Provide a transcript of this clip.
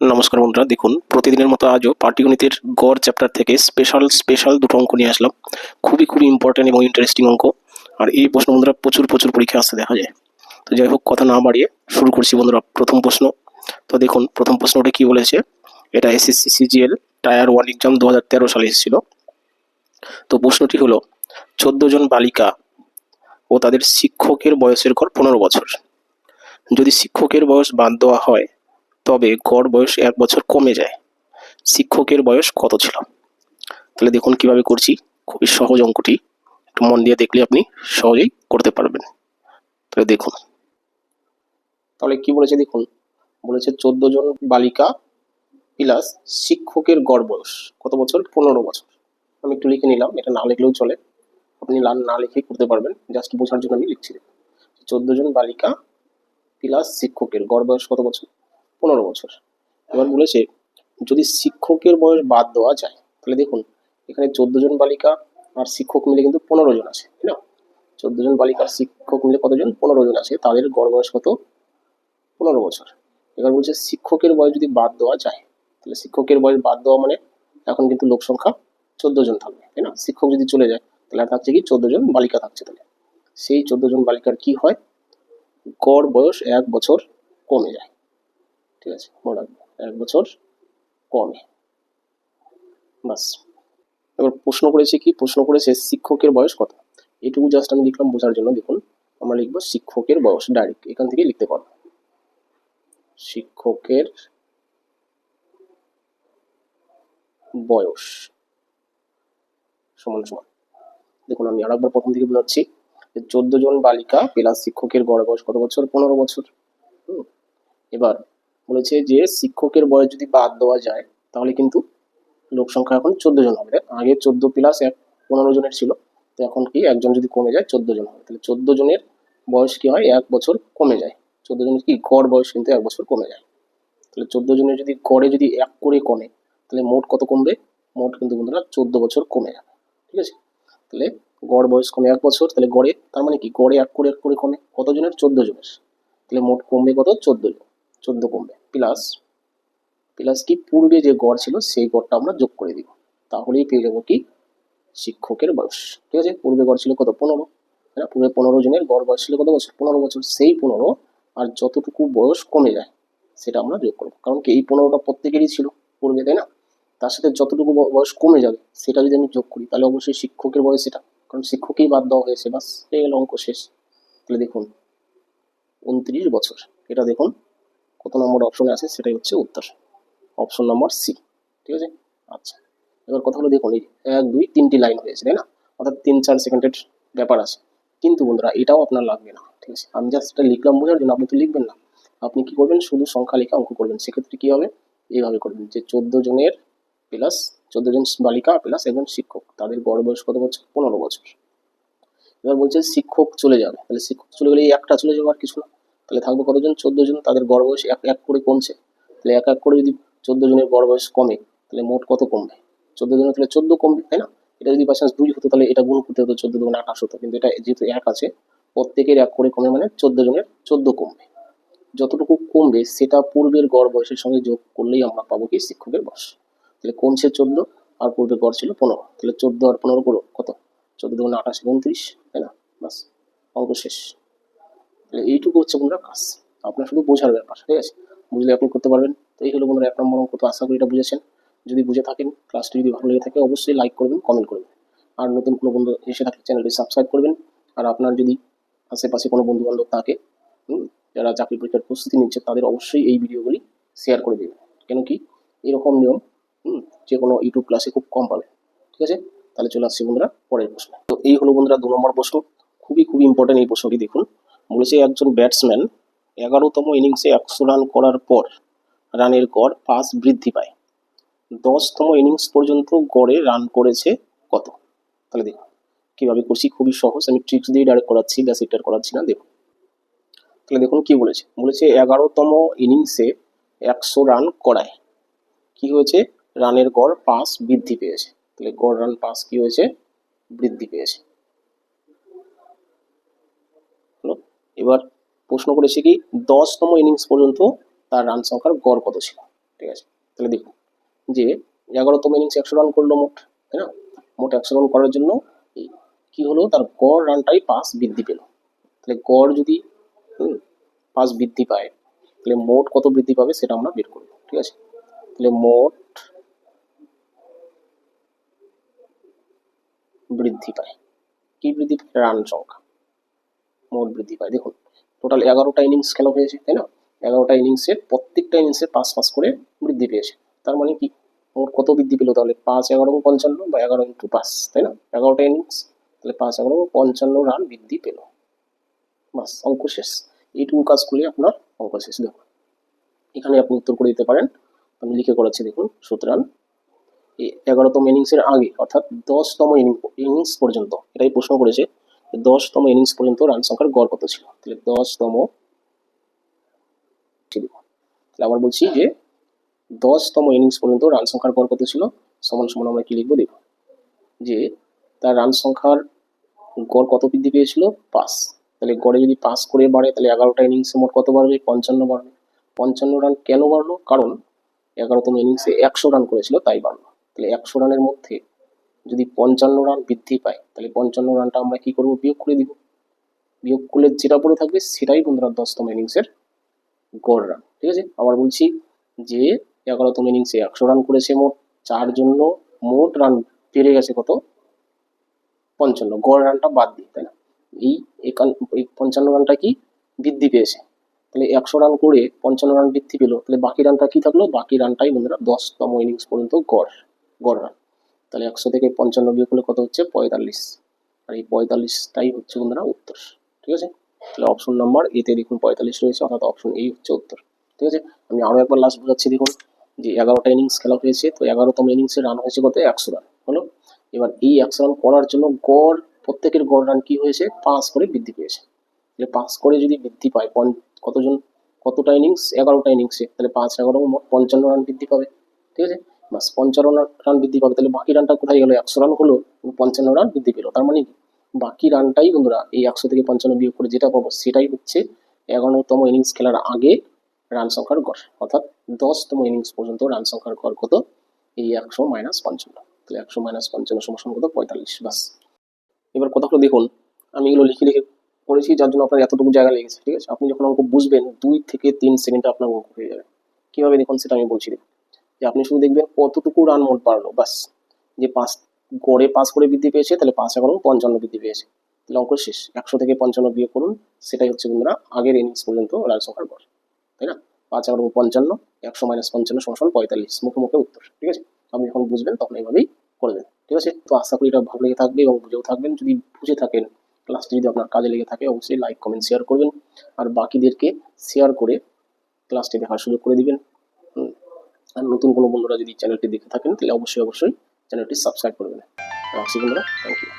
নমস্কার বন্ধুরা, দেখুন, প্রতিদিনের মতো আজও পাটিগণিতের গড় চ্যাপ্টার থেকে স্পেশাল স্পেশাল দুটো অঙ্ক নিয়ে আসলাম। খুবই খুবই ইম্পর্টেন্ট এবং ইন্টারেস্টিং অঙ্ক। আর এই প্রশ্ন বন্ধুরা, প্রচুর প্রচুর পরীক্ষা আসতে দেখা যায়। তো যাই হোক, কথা না বাড়িয়ে শুরু করছি বন্ধুরা, প্রথম প্রশ্ন। তো দেখুন, প্রথম প্রশ্নটা কি বলেছে? এটা SSC CGL tier one exam দু হাজার তেরো সালে এসেছিল। তো প্রশ্নটি হলো, চোদ্দ জন বালিকা ও তাদের শিক্ষকের বয়সের গড় পনেরো বছর। যদি শিক্ষকের বয়স বাদ দেওয়া হয় তবে গড় বয়স এক বছর কমে যায়। শিক্ষকের বয়স কত ছিল? তাহলে দেখুন কীভাবে করছি। খুবই সহজ অঙ্কটি। একটু মন দিয়ে দেখলে আপনি সহজেই করতে পারবেন। তাহলে দেখুন। তাহলে কি বলেছে দেখুন? বলেছে চোদ্দ জন বালিকা প্লাস শিক্ষকের গড় বয়স। কত বছর? পনেরো বছর। আমি একটু লিখে নিলাম। এটা না লিখলেও চলে। আপনি না লিখেই করতে পারবেন। জাস্ট বোঝার জন্য আমি লিখছি। চোদ্দ জন বালিকা প্লাস শিক্ষকের গড় বয়স কত বছর? পনেরো বছর। এবার বলেছে, যদি শিক্ষকের বয়স বাদ দেওয়া যায়, তাহলে দেখুন, এখানে চোদ্দ জন বালিকা আর শিক্ষক মিলে কিন্তু পনেরো জন আছে, তাই না? চোদ্দ জন বালিকা শিক্ষক মিলে কতজন পনেরো জন আছে, তাদের গড় বয়স কত? পনেরো বছর। এবার বলছে, শিক্ষকের বয়স যদি বাদ দেওয়া যায়, তাহলে শিক্ষকের বয়স বাদ দেওয়া মানে এখন কিন্তু লোক সংখ্যা চোদ্দ জন থাকবে, তাই না? শিক্ষক যদি চলে যায়, তাহলে থাকছে কি? চোদ্দ জন বালিকা থাকছে তাহলে। সেই চোদ্দ জন বালিকার কি হয়? গড় বয়স এক বছর কমে যায়। ঠিক আছে মনে রাখব এক বছর কমে বাস। এবার প্রশ্ন করেছে কি? প্রশ্ন করেছে শিক্ষকের বয়স কত? এটুকু জাস্ট আমি লিখলাম, বোঝার জন্য দেখুন। আমরা লিখব শিক্ষকের বয়স ডাইরেক্ট এখান থেকে লিখতে পারব শিক্ষকের বয়স সমান সমান। দেখুন, আমি আরেকবার প্রথম থেকে বোঝাচ্ছি। চোদ্দ জন বালিকা প্লাস শিক্ষকের গড় বয়স কত বছর? পনেরো বছর। এবার বলেছে যে শিক্ষকের বয়স যদি বাদ দেওয়া যায়, তাহলে কিন্তু লোক সংখ্যা এখন চোদ্দ জন হবে। আগে চোদ্দ প্লাস এক, পনেরো জনের ছিল। তো এখন কি একজন যদি কমে যায়, চোদ্দ জন হবে। তাহলে চোদ্দ জনের বয়স কি হয়? এক বছর কমে যায়। চোদ্দ জনের কি? গড় বয়স কিন্তু এক বছর কমে যায়। তাহলে চোদ্দ জনের যদি গড়ে যদি এক করে কমে, তাহলে মোট কত কমবে? মোট কিন্তু বন্ধুরা চোদ্দ বছর কমে যাবে। ঠিক আছে? তাহলে গড় বয়স কমে এক বছর, তাহলে গড়ে, তার মানে কি? গড়ে এক করে এক করে কমে। কত জনের? চোদ্দ জনের। তাহলে মোট কমবে কত? চোদ্দ জন। চোদ্দ কমবে। প্লাস প্লাস কি পূর্বে যে গড় ছিল, সেই গড়টা আমরা যোগ করে দিব। তাহলেই পেয়ে যাব কি? শিক্ষকের বয়স। ঠিক আছে? পূর্বে গড় ছিল কত? পনেরো। না? পূর্বে পনেরো জনের গড় বয়স ছিল কত বছর? পনেরো বছর। সেই পনেরো আর যতটুকু বয়স কমে যায়, সেটা আমরা যোগ করব। কারণ কি এই পনেরোটা প্রত্যেকেরই ছিল পূর্বে, তাই না? তার সাথে যতটুকু ব- বয়স কমে যাবে, সেটা যদি আমি যোগ করি, তাহলে অবশ্যই শিক্ষকের বয়স সেটা কারণ শিক্ষকই বাদ দেওয়া হয়েছে, বাস। হয়ে অঙ্ক শেষ। তাহলে দেখুন, উনত্রিশ বছর। এটা দেখুন কত নম্বর অপশনে আছে সেটাই হচ্ছে উত্তর। অপশন নাম্বার সি ঠিক আছে? আচ্ছা এবার কথা হলো দেখুন, এই এক, দুই, তিনটি লাইন হয়েছে, তাই না? অর্থাৎ তিন চার সেকেন্ডের ব্যাপার আছে। কিন্তু বন্ধুরা, এটাও আপনার লাগবে না, ঠিক আছে? আমি জাস্ট এটা লিখলাম বোঝার জন্য, আপনি তো লিখবেন না। আপনি কি করবেন? শুধু সংখ্যা লেখা অঙ্ক করবেন। সেক্ষেত্রে কী হবে? এইভাবে করবেন যে চোদ্দ জনের প্লাস চোদ্দ জন বালিকা প্লাস একজন শিক্ষক, তাদের গড় বয়স কত বছর? পনেরো বছর। এবার বলছে শিক্ষক চলে যাবে। তাহলে শিক্ষক চলে গেলে একটা চলে যাবে আর কিছু না। তাহলে থাকবে কতজন? চোদ্দ জন। তাদের গড় বয়স এক এক করে কমছে। তাহলে এক এক করে যদি চোদ্দ জনের গড় বয়স কমে, তাহলে মোট কত কমবে? চোদ্দ জনের তাহলে চোদ্দ কমবে, তাই না? এটা যদি চান্স দুই হতো, তাহলে এটা গুণ করতে হতো চোদ্দ দুগুণ আঠাশ হতো। কিন্তু এটা যেহেতু এক আছে, প্রত্যেকের এক করে কমে মানে চোদ্দ জনের চোদ্দ কমবে। যতটুকু কমবে, সেটা পূর্বের গড় বয়সের সঙ্গে যোগ করলেই আমরা পাবো কি? শিক্ষকের বয়স তাহলে কমছে চোদ্দ, আর পূর্বের গড় ছিল পনেরো। তাহলে চোদ্দ আর পনেরো করো কত? চোদ্দ দুগুণ আঠাশ, উনত্রিশ, তাই না? বাস অঙ্ক শেষ। এইটুকু হচ্ছে বন্ধুরা কাজ। আপনার শুধু বোঝার ব্যাপার, ঠিক আছে? বুঝলে আপনি করতে পারবেন। তো এই হলো বন্ধুরা, এক নম্বর অঙ্ক। তো আশা করি এটা বুঝেছেন। যদি বুঝে থাকেন ক্লাসটি যদি ভালো লেগে থাকে, অবশ্যই লাইক করবেন কমেন্ট করবেন। আর নতুন কোনো বন্ধু এসে থাকলে চ্যানেলটি সাবস্ক্রাইব করবেন। আর আপনার যদি আশেপাশে কোনো বন্ধু বান্ধব থাকে যারা চাকরি পরীক্ষার প্রস্তুতি নিচ্ছে, তাদের অবশ্যই এই ভিডিওগুলি শেয়ার করে দেবেন। কেন কি? এরকম নিয়ম যে কোনো ইউটিউব ক্লাসে খুব কম পাবে ঠিক আছে? তাহলে চলে আসছি বন্ধুরা, পরের প্রশ্ন। তো এই হলো বন্ধুরা দু নম্বর প্রশ্ন। খুবই খুবই ইম্পর্টেন্ট এই প্রশ্নটি দেখুন। বলেছে একজন ব্যাটসম্যান এগারোতম ইনিংসে একশো রান করার পর রানের গড় পাঁচ বৃদ্ধি পায়। দশতম ইনিংস পর্যন্ত গড়ে রান করেছে কত? তাহলে দেখুন, কীভাবে করছি, খুবই সহজ। আমি ট্রিক্স দিয়ে ডাইরেক্ট করাচ্ছি, ব্যাস এটার করাচ্ছি না, দেখুন। তাহলে দেখুন কি বলেছে? বলেছে এগারোতম ইনিংসে একশো রান করায়। কি হয়েছে? রানের গড় পাঁচ বৃদ্ধি পেয়েছে। তাহলে গড় রান পাঁচ কি হয়েছে? বৃদ্ধি পেয়েছে হলো এবার প্রশ্ন করেছে কি, দশতম ইনিংস পর্যন্ত তার রান সংখ্যার গড় কত ছিল? ঠিক আছে, তাহলে দেখুন, যে এগারোতম ইনিংস একশো রান করল মোট, তাই না? মোট একশো রান করার জন্য কি হলো, তার গড় রানটাই পাস বৃদ্ধি পেল। তাহলে গড় যদি পাস বৃদ্ধি পায়, তাহলে মোট কত বৃদ্ধি পাবে সেটা আমরা বের করব, ঠিক আছে? তাহলে মোট বৃদ্ধি পায়। কি বৃদ্ধি রান সংখ্যা। মোট বৃদ্ধি পায়। দেখুন টোটাল এগারোটা ইনিংস খেলা হয়েছে, তাই না? এগারোটা ইনিংসের প্রত্যেকটা ইনিংসে পাঁচ পাঁচ করে বৃদ্ধি পেয়েছে। তার মানে কি? মোট কত বৃদ্ধি পেল তাহলে? পাঁচ, এগারো, পঞ্চান্ন বা এগারো ইন্টু পাঁচ তাই না? এগারোটা ইনিংস তাহলে পাঁচ, এগারো, পঞ্চান্ন রান বৃদ্ধি পেল। বাস, অঙ্ক শেষ। এইটুকু কাজ করলে আপনার অঙ্ক শেষ। দেখুন, এখানে আপনি উত্তর করে দিতে পারেন। আমি লিখে করেছি দেখুন সুতরাং এগারোতম ইনিংসের আগে, অর্থাৎ দশতম ইনিংস পর্যন্ত, এটাই প্রশ্ন করেছে দশতম ইনিংস পর্যন্ত রান সংখ্যার গড় কত ছিল? তাহলে দশতম তাহলে আবার বলছি যে দশতম ইনিংস পর্যন্ত রান সংখ্যার গড় কত ছিল? সমান সমান আমরা কি লিখব? দেখো যে তার রান সংখ্যার গড় কত বৃদ্ধি পেয়েছিল? পাঁচ। তাহলে গড়ে যদি পাঁচ করে বাড়ে, তাহলে এগারোটা ইনিংসে মোট কত বাড়বে? পঞ্চান্ন বাড়বে। পঞ্চান্ন রান কেন বাড়লো? কারণ এগারোতম ইনিংসে একশো রান করেছিল, তাই বাড়লো। তাহলে একশো রানের মধ্যে যদি পঞ্চান্ন রান বৃদ্ধি পায়, তাহলে পঞ্চান্ন রানটা আমরা কি করব? বিয়োগ করে দিব। বিয়োগ করলে যেটা পড়ে থাকবে, সেটাই বন্ধুরা দশতম ইনিংসের গড় রান। ঠিক আছে? আবার বলছি যে এগারোতম ইনিংসে একশো রান করেছে মোট চার জন্য মোট রান বেড়ে গেছে কত? পঞ্চান্ন। গড় রানটা বাদ দিই তাই না? এই একান এই পঞ্চান্ন রানটা কি বৃদ্ধি পেয়েছে? তাহলে একশো রান করে পঞ্চান্ন রান বৃদ্ধি পেল, তাহলে বাকি রানটা কি থাকল? বাকি রানটাই বন্ধুরা দশতম ইনিংস পর্যন্ত গড় গড় রান। তাহলে একশো থেকে পঞ্চান্ন বিয়োগ করলে কত হচ্ছে? পঁয়তাল্লিশ। আর এই পঁয়তাল্লিশটাই হচ্ছে বন্ধুরা উত্তর। ঠিক আছে? তাহলে অপশন নাম্বার এতে দেখুন পঁয়তাল্লিশ রয়েছে, অর্থাৎ অপশন এই হচ্ছে উত্তর। ঠিক আছে? আমি আরও একবার লাস্ট বোঝাচ্ছি, দেখুন যে এগারোটা ইনিংস খেলা হয়েছে, তো এগারোতম ইনিংসে রান হয়েছে কত? একশো রান হলো? এবার এই একশো রান করার জন্য গড়, প্রত্যেকের গড় রান কি হয়েছে? পাঁচ করে বৃদ্ধি পেয়েছে। তাহলে পাঁচ করে যদি বৃদ্ধি পায় কতজন? কতটা ইনিংস এগারোটা ইনিংসে তাহলে পাঁচ, এগারো, পঞ্চান্ন রান বৃদ্ধি পাবে। ঠিক আছে? বাস পঞ্চান্ন রান বৃদ্ধি পাবে। তাহলে বাকি রানটা কোথায় গেলো? একশো রান হলো, পঞ্চান্ন রান বৃদ্ধি পেল। তার মানে বাকি রানটাই বন্ধুরা এই একশো থেকে পঞ্চান্ন বিয়োগ করে যেটা পাবো সেটাই হচ্ছে এগারোতম ইনিংস খেলার আগে রান সংখ্যার গড়। অর্থাৎ দশতম ইনিংস পর্যন্ত রান সংখ্যার গড় কত? এই একশো মাইনাস পঞ্চান্ন। তাহলে একশো মাইনাস পঞ্চান্ন সমান কত? পঁয়তাল্লিশ। বাস এবার কথাগুলো দেখুন, আমি এগুলো লিখে লিখে করেছি, যার জন্য আপনার এতটুকু জায়গা লেগেছে, ঠিক আছে? আপনি যখন অঙ্ক বুঝবেন, দুই থেকে তিন সেকেন্ডে আপনার অঙ্ক হয়ে যাবে। কীভাবে দেখুন সেটা আমি বলছি দেখুন। যে আপনি শুধু দেখবেন কতটুকু রান মোট বাড়লো বাস যে পাঁচ, গড়ে পাঁচ করে বৃদ্ধি পেয়েছে, তাহলে পাঁচ এগারো পঞ্চান্ন বৃদ্ধি পেয়েছে। তাহলে অঙ্ক শেষ। একশো থেকে পঞ্চান্ন বিয়োগ করুন, সেটাই হচ্ছে বন্ধুরা আগের ইনিংস পর্যন্ত রান সংখ্যার গড়। তাই না? পাঁচ এগারো পঞ্চান্ন, একশো মাইনাস পঞ্চান্ন সমান পঁয়তাল্লিশ মুখে মুখে উত্তর, ঠিক আছে? আপনি যখন বুঝবেন তখন এইভাবেই করবেন ঠিক আছে? তো আশা করি এটা ভালো লেগে থাকবে এবং বুঝেও থাকবেন। যদি বুঝে থাকেন ক্লাসটি যদি আপনার কাজে লেগে থাকে, অবশ্যই লাইক কমেন্ট শেয়ার করবেন। আর বাকিদেরকে শেয়ার করে ক্লাসটি দেখার সুযোগ করে দিবেন। আর নতুন কোনো বন্ধুরা যদি চ্যানেলটি দেখে থাকেন, তাহলে অবশ্যই অবশ্যই চ্যানেলটি সাবস্ক্রাইব করবেন। রাখছি বন্ধুরা থ্যাংক ইউ